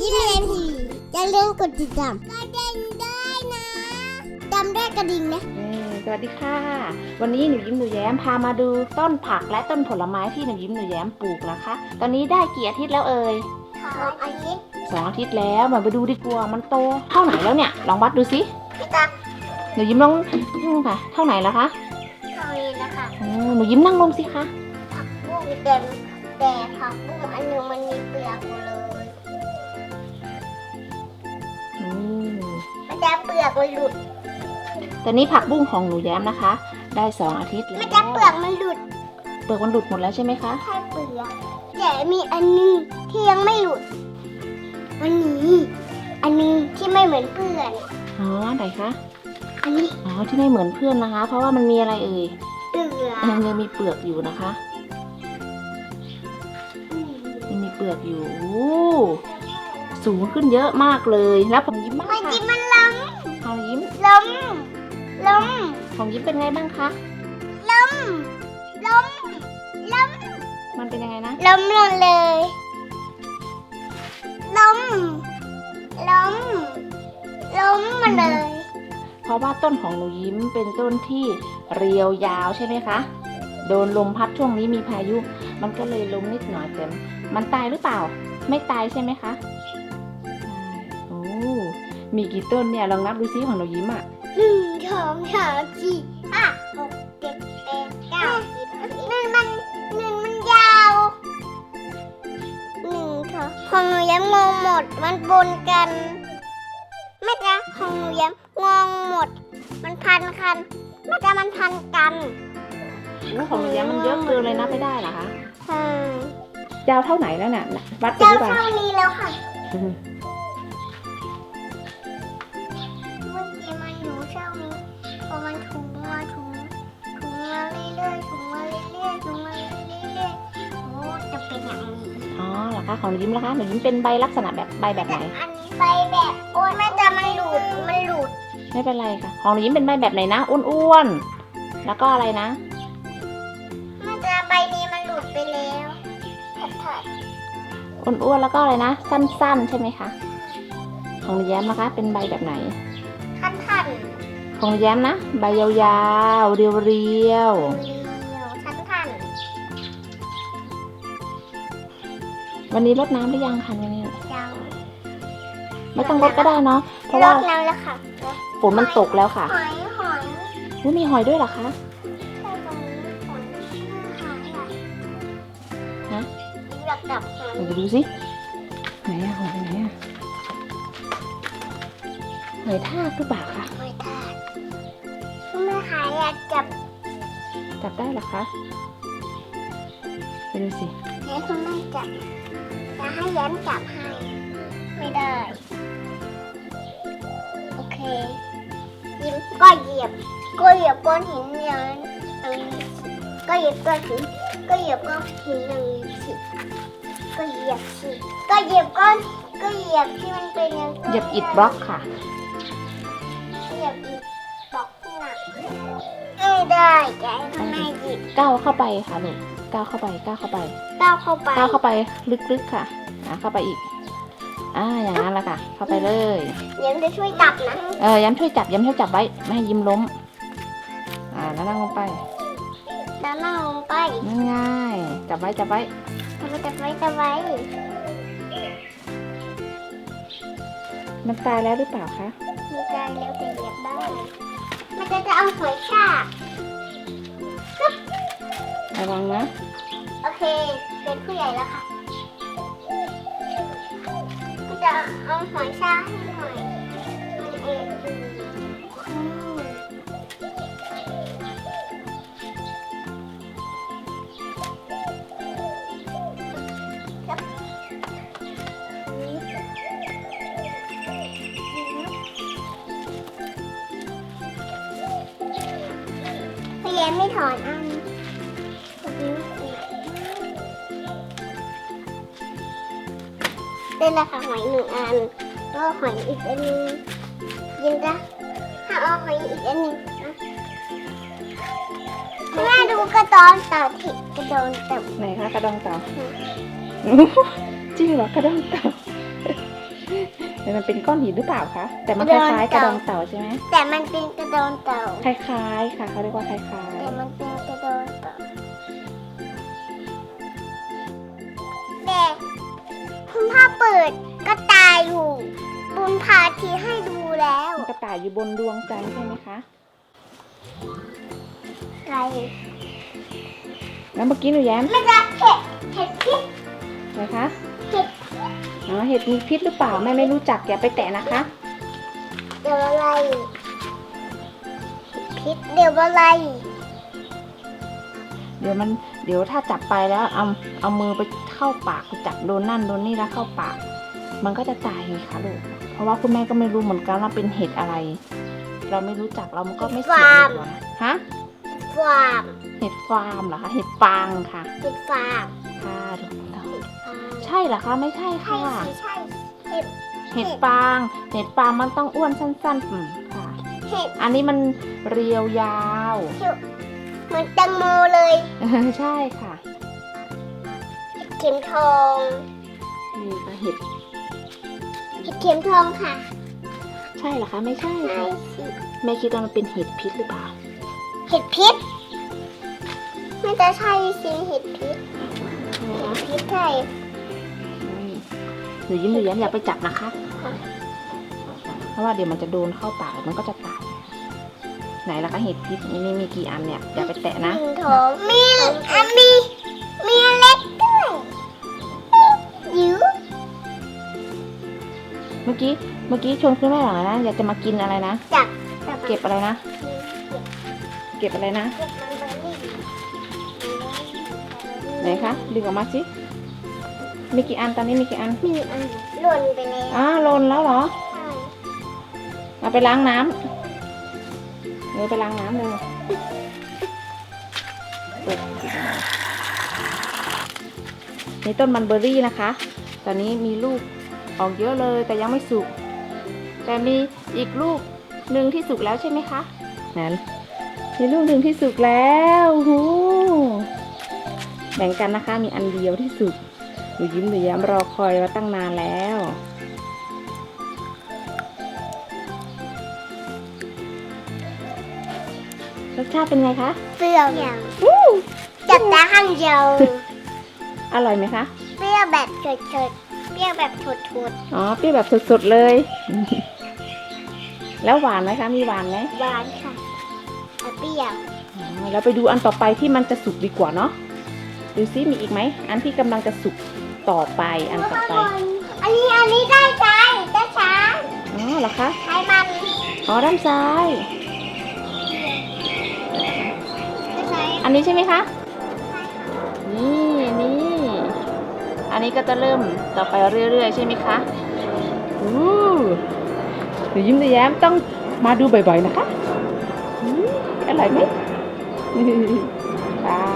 ยิ้มเลนทีอย่าลืมกดติดตามกระดิ่งด้วยนะจำได้กระดิ่งนะเออสวัสดีค่ะ วันนี้หนูยิ้มหนูแย้มพามาดูต้นผักและต้นผลไม้ที่หนูยิ้มหนูแย้มปลูกนะคะ ตอนนี้ได้กี่อาทิตย์แล้วเอ่ยสองอาทิตย์สองอาทิตย์แล้วมาไปดูดีกว่ามันโตเท่าไหนแล้วเนี่ยลองวัดดูสิพี่ตาหนูยิ้มลองนั่งลงค่ะเท่าไหนแล้วคะเท่านี้นะคะเออหนูยิ้มนั่งลงสิคะผักบุ้งเต็มแต่ผักบุ้งอันหนึงมันมีเปลือกอยู่เลย อกมันหลุด ตอนนี้ผักบุ้งของหนูแย้มนะคะ ได้สองอาทิตย์แล้วมันจะเปลือกมันหลุดเปลือกมันหลุดหมดแล้วใช่ไหมคะ แค่เปลือกแต่มีอันหนึงที่ยังไม่หลุดวันนี้ อันหนึงที่ไม่เหมือนเพื่อนอ๋อไหนคะ อันนี้อ๋อที่ไม่เหมือนเพื่อนนะคะ เพราะว่ามันมีอะไรเอ่ยเปลือกเออยังมีเปลือกอยู่นะคะยังมีเปลือกอยู่โอ้สูงขึ้นเยอะมากเลยแล้วผมยิ้มบ้างมันค่ะ กินมันล้มของยิ้ม ล้มล้มของยิ้มเป็นไงบ้างคะล้มล้มล้มมันเป็นยังไงนะล้มลงเลยล้มล้มล้มมาเลย เพราะว่าต้นของหนูยิ้มเป็นต้นที่เรียวยาวใช่ไหมคะ โดนลมพัดช่วงนี้มีพายุ มันก็เลยล้มนิดหน่อยแต่มันตายหรือเปล่า ไม่ตายใช่ไหมคะใช่โอ้ มีกี่ต้นเนี่ยลองนับดูซิของหนูยิ้มอะหนึ่งสองสามสี่ห้าหกเจ็ดแปดเก้าสิบหนึ่งมันหนึ่งมันยาวหนึ่งเถอะของหนูย้ำงงหมดมันปนกันแม่จ๊ะของหนูย้ำงงหมด มันพันกันแม่จ๊ะมันพันกันโอ้ของหนูยิ้มมันเยอะเกินเลยนับไม่ได้เหรอคะอืมยาวเท่าไหนแล้วเนี่ยวัดกันเจ้าหรือเปล่า เท่านี้แล้วค่ะ อย่างนี้อ๋อเหรอคะของหนูยิ้มล่ะคะหนูยิ้มเป็นใบลักษณะแบบใบแบบไหน อันนี้ไปแบบโอ้ยแม่แต่มันหลุดมันหลุดไม่เป็นไรค่ะ ของหนูยิ้มเป็นใบแบบไหนนะอ้วนๆแล้วก็อะไรนะแม่แต่ใบนี้มันหลุดไปแล้วถัดอ้วนๆแล้วก็อะไรนะ สั้นๆ ใช่ไหมคะ ของหนูแย้มนะคะ เป็นใบแบบไหน ๆทันทันของหนูแย้มนะ ใบยาวๆเรียวเรี วันนี้รดน้ำหรือยังคะเนี่ย ยังไม่ต้องรดก็ได้เนาะ เพราะรว่าดน้ำแล้วค่ะฝนมันตกแล้วค่ะหอยหอยอุ๊ยมีหอยด้วยเหรอคะ ใช่ตรงนี้หอยหายอะฮะ อยากดับหอยเดี๋ยวดูสิไหนอะหอยไหนอะหอยทากหรือเปล่าคะ หอยทากแม่หายอยากจับจับได้เหรอคะ ไปดูสิ ให้คุณแม่จับจะให้แย้มจับให้ ไม่ได้ โอเค ยิ้มก็เหยียบ ก็เหยียบก้อนหินอย่างนั้นอย่างนี้ก็เหยียบก้อนหินก็เหยียบก้อนหินอย่างนี้สิก็เหยียบสิก็เหยียบก้อนก็เหยียบที่มันเป็นเหยียบอิฐบล็อกค่ะเหยียบอิฐบล็อกหนัก ไม่ได้จะให้คุณแม่หยิบก้าวเข้าไปค่ะลูกก้าวเข้าไปก้าวเข้าไปก้าวเข้าไปก้าวเข้าไปลึกๆค่ะอะเข้าไปอีกอ่าอย่างนั้นแหละค่ะ เข้าไปเลยเดี๋ยวจะช่วยจับนะเออย้ำช่วยจับย้ำช่วยจับไว้ไม่ให้ยิ้มล้ม อ่าแล้วนั่งลงไปแล้วนั่งลงไปนั่นง่ายจับไว้จับไว้ทำไมจับไว้จับไว้มันตายแล้วหรือเปล่าคะมีใจแล้วแต่เหยียบได้มันจะจะเอาหอยชาก ระวังนะ โอเค เป็นผู้ใหญ่แล้วค่ะจะเอาหอยชาให้หน่อยมันเองอืมพี่แย้มไม่ถอนอัน เป็นราคาหอยหนึ่งอันแล้วก็หอยอีกอันหนึงยินจ้ะถ้าเอาหอยอีกอันหนึงนะแม่ดูกระตอนเต่าที่กระโดนเต่าไหนคะกระดองเต่าจริงเหรอกระดองเต่ามันเป็นก้อนหินหรือเปล่าคะ แต่มันคล้ายๆกระดองเต่าใช่ไหมแต่มันเป็นกระโดนเต่าคล้ายๆค่ะเขาเรียกว่าคล้ายแต่มันเป็นกระโดน คุณพ่อเปิดกระต่ายอยู่บุญพาทีให้ดูแล้วๆมันกระต่ายอยู่บนดวงจันทร์ใช่ไหมคะอะไรแล้วเมื่อกี้หนูแย้มมันจะเห็ดเห็ดพิษอะไรคะเห็ดอ๋อเห็ดมีพิษหรือเปล่าแม่ไม่รู้จักอย่าไปแตะนะคะ เดี๋ยวอะไรพิษเดี๋ยวอะไร เดี๋ยวมัน เดี๋ยวถ้าจับไปแล้วเอาเอามือไปเข้าปากไปจับโดนนั่นโดนนี่แล้วเข้าปาก มันก็จะตายไงคะลูกเพราะว่าคุณแม่ก็ไม่รู้เหมือนกันว่าเป็นเห็ดอะไร เราไม่รู้จักเรามันก็ไม่เสียดีกว่าฮะฟาร์มเห็ดฟาร์มเหรอคะเห็ดฟางค่ะเห็ดฟาร์มค่ะถูกต้องเห็ดฟาร์มใช่เหรอคะไม่ใช่ใช่ค่ะสิใช่เห็ดเห็ดฟาง เห็ดฟางมันต้องอ้วนสั้นๆอืมค่ะ เห็ดอันนี้มันเรียวยาว เหมือนแตงโมเลยใช่ค่ะเห็ดเข็มทองนี่ค่ะเห็ดเห็ดเข็มทองค่ะ ใช่เหรอคะไม่ใช่ใช่ค่ะสิแม่คิดว่ามันเป็นเห็ดพิษหรือเปล่า เห็ดพิษไม่จะใช่สิเห็ดพิษเห็ดพิษใช่อืมหนูยิ้มหนูแย้มอย่าไปจับนะคะ ค่ะ เพราะว่าเดี๋ยวมันจะโดนเข้าปากมันก็จะตาย ไหนล่ะคะเห็ดพิษนี่มีกี่อันเนี่ยอย่าไปแตะนะหนึ่งทองมีอันมีมีอันเล็กด้วยจิ๋วเมื่อกี้เมื่อกี้ชวนคุณแม่หรอนะอยากจะมากินอะไรนะจับจับเก็บอะไรนะ เก็บอะไรนะเก็บมันไว้นี่ไหนคะดึงออกมาสิมีกี่อันตอนนี้มีกี่อันมีอันหล่นไปแล้วอ้าวหล่นแล้วเหรอใช่เอาไปล้างน้ำ เออไปล้างน้ำเลยนี่ต้นมันเบอร์รี่นะคะ ตอนนี้มีลูกออกเยอะเลยแต่ยังไม่สุก แต่มีอีกลูกหนึ่งที่สุกแล้วใช่ไหมคะ นั้นมีลูกหนึ่งที่สุกแล้วหูแบ่งกันนะคะ มีอันเดียวที่สุกหนูยิ้มหนูแย้มรอคอยมาตั้งนานแล้ว รสชาติเป็นไงคะเปรี้ยวจับตาข้างเดียวอร่อยไหมคะ เปรี้ยวแบบเฉดๆเปรี้ยวแบบถุดอ๋อ เปรี้ยวแบบสดๆเลย แล้วหวานไหมคะ มีหวานไหมๆหวานค่ะแต่เปรี้ยวอ๋อแล้วไปดูอันต่อไปที่มันจะสุกดีกว่าเนาะ ดูซิมีอีกไหม อันที่กำลังจะสุกต่อไป อันต่อไป อันนี้ อันนี้ได้ใจได้ช้าอ๋อเหรอคะใช้มัน อ๋อด้านซ้าย อันนี้ใช่ไหมคะ นี่นี่ อันนี้ก็จะเริ่มต่อไปเรื่อยๆใช่ไหมคะอู้หนูยิ้มหนูแย้มต้องมาดูบ่อยๆนะคะอืมอร่อยไหมบาย